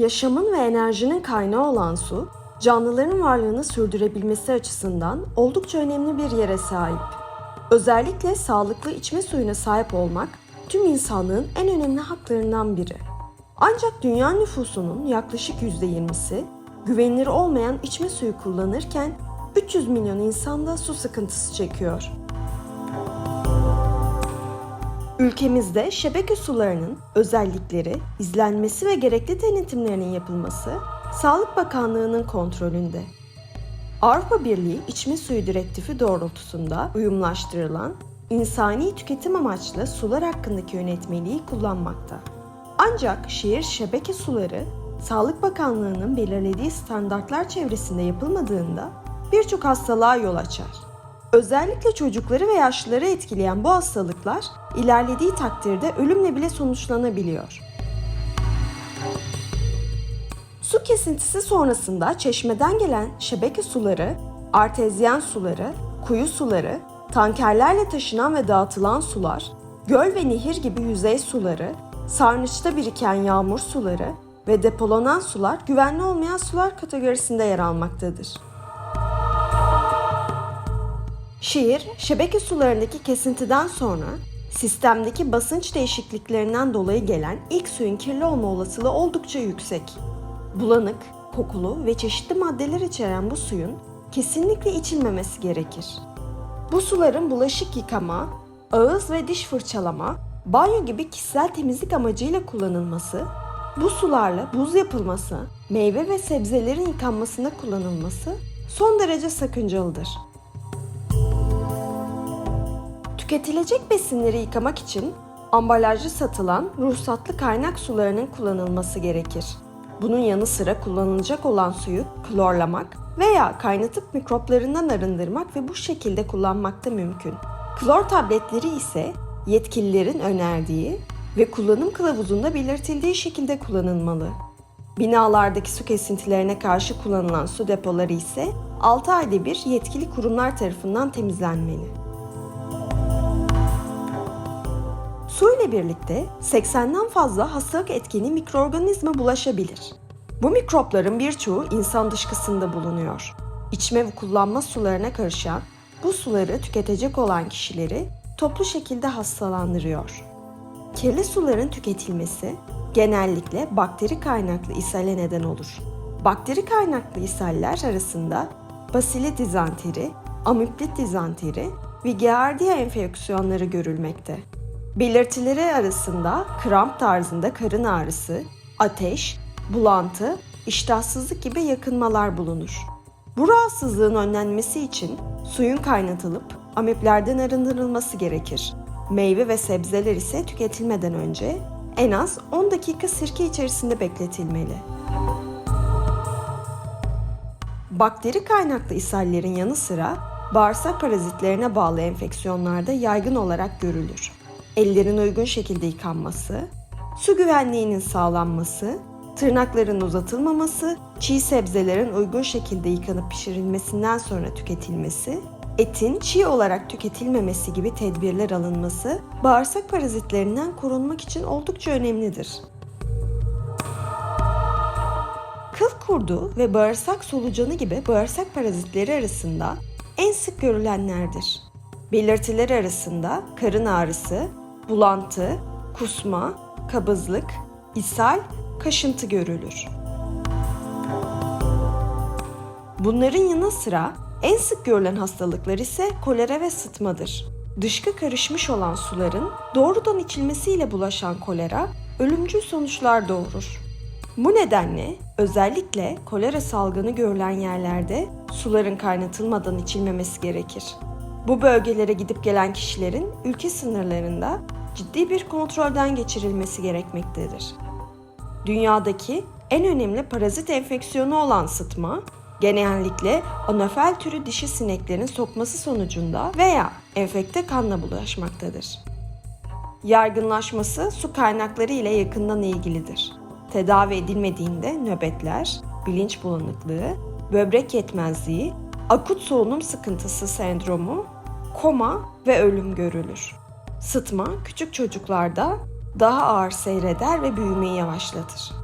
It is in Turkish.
Yaşamın ve enerjinin kaynağı olan su, canlıların varlığını sürdürebilmesi açısından oldukça önemli bir yere sahip. Özellikle sağlıklı içme suyuna sahip olmak tüm insanlığın en önemli haklarından biri. Ancak dünya nüfusunun yaklaşık %20'si güvenilir olmayan içme suyu kullanırken 300 milyon insan da su sıkıntısı çekiyor. Ülkemizde şebeke sularının özellikleri, izlenmesi ve gerekli denetimlerinin yapılması Sağlık Bakanlığı'nın kontrolünde. Avrupa Birliği İçme Suyu Direktifi doğrultusunda uyumlaştırılan insani tüketim amaçlı sular hakkındaki yönetmeliği kullanmakta. Ancak şehir şebeke suları Sağlık Bakanlığı'nın belirlediği standartlar çevresinde yapılmadığında birçok hastalığa yol açar. Özellikle çocukları ve yaşlıları etkileyen bu hastalıklar ilerlediği takdirde ölümle bile sonuçlanabiliyor. Su kesintisi sonrasında çeşmeden gelen şebeke suları, artezyen suları, kuyu suları, tankerlerle taşınan ve dağıtılan sular, göl ve nehir gibi yüzey suları, sarnıçta biriken yağmur suları ve depolanan sular güvenli olmayan sular kategorisinde yer almaktadır. Şehir, şebeke sularındaki kesintiden sonra sistemdeki basınç değişikliklerinden dolayı gelen ilk suyun kirli olma olasılığı oldukça yüksek. Bulanık, kokulu ve çeşitli maddeler içeren bu suyun kesinlikle içilmemesi gerekir. Bu suların bulaşık yıkama, ağız ve diş fırçalama, banyo gibi kişisel temizlik amacıyla kullanılması, bu sularla buz yapılması, meyve ve sebzelerin yıkanmasında kullanılması son derece sakıncalıdır. Tüketilecek besinleri yıkamak için ambalajlı satılan ruhsatlı kaynak sularının kullanılması gerekir. Bunun yanı sıra kullanılacak olan suyu klorlamak veya kaynatıp mikroplarından arındırmak ve bu şekilde kullanmak da mümkün. Klor tabletleri ise yetkililerin önerdiği ve kullanım kılavuzunda belirtildiği şekilde kullanılmalı. Binalardaki su kesintilerine karşı kullanılan su depoları ise 6 ayda bir yetkili kurumlar tarafından temizlenmeli. Su ile birlikte 80'den fazla hastalık etkeni mikroorganizma bulaşabilir. Bu mikropların birçoğu insan dışkısında bulunuyor. İçme ve kullanma sularına karışan bu suları tüketecek olan kişileri toplu şekilde hastalandırıyor. Kirli suların tüketilmesi genellikle bakteri kaynaklı ishale neden olur. Bakteri kaynaklı ishaller arasında basili dizanteri, amiplit dizanteri ve giardia enfeksiyonları görülmekte. Belirtileri arasında kramp tarzında karın ağrısı, ateş, bulantı, iştahsızlık gibi yakınmalar bulunur. Bu rahatsızlığın önlenmesi için suyun kaynatılıp amiplerden arındırılması gerekir. Meyve ve sebzeler ise tüketilmeden önce en az 10 dakika sirke içerisinde bekletilmeli. Bakteri kaynaklı ishallerin yanı sıra bağırsak parazitlerine bağlı enfeksiyonlarda yaygın olarak görülür. Ellerin uygun şekilde yıkanması, su güvenliğinin sağlanması, tırnakların uzatılmaması, çiğ sebzelerin uygun şekilde yıkanıp pişirilmesinden sonra tüketilmesi, etin çiğ olarak tüketilmemesi gibi tedbirler alınması bağırsak parazitlerinden korunmak için oldukça önemlidir. Kıl kurdu ve bağırsak solucanı gibi bağırsak parazitleri arasında en sık görülenlerdir. Belirtileri arasında karın ağrısı, bulantı, kusma, kabızlık, ishal, kaşıntı görülür. Bunların yanı sıra en sık görülen hastalıklar ise kolera ve sıtmadır. Dışkı karışmış olan suların doğrudan içilmesiyle bulaşan kolera ölümcül sonuçlar doğurur. Bu nedenle özellikle kolera salgını görülen yerlerde suların kaynatılmadan içilmemesi gerekir. Bu bölgelere gidip gelen kişilerin ülke sınırlarında ciddi bir kontrolden geçirilmesi gerekmektedir. Dünyadaki en önemli parazit enfeksiyonu olan sıtma, genellikle anofel türü dişi sineklerin sokması sonucunda veya enfekte kanla bulaşmaktadır. Yaygınlaşması su kaynakları ile yakından ilgilidir. Tedavi edilmediğinde nöbetler, bilinç bulanıklığı, böbrek yetmezliği, akut solunum sıkıntısı sendromu, koma ve ölüm görülür. Sıtma küçük çocuklarda daha ağır seyreder ve büyümeyi yavaşlatır.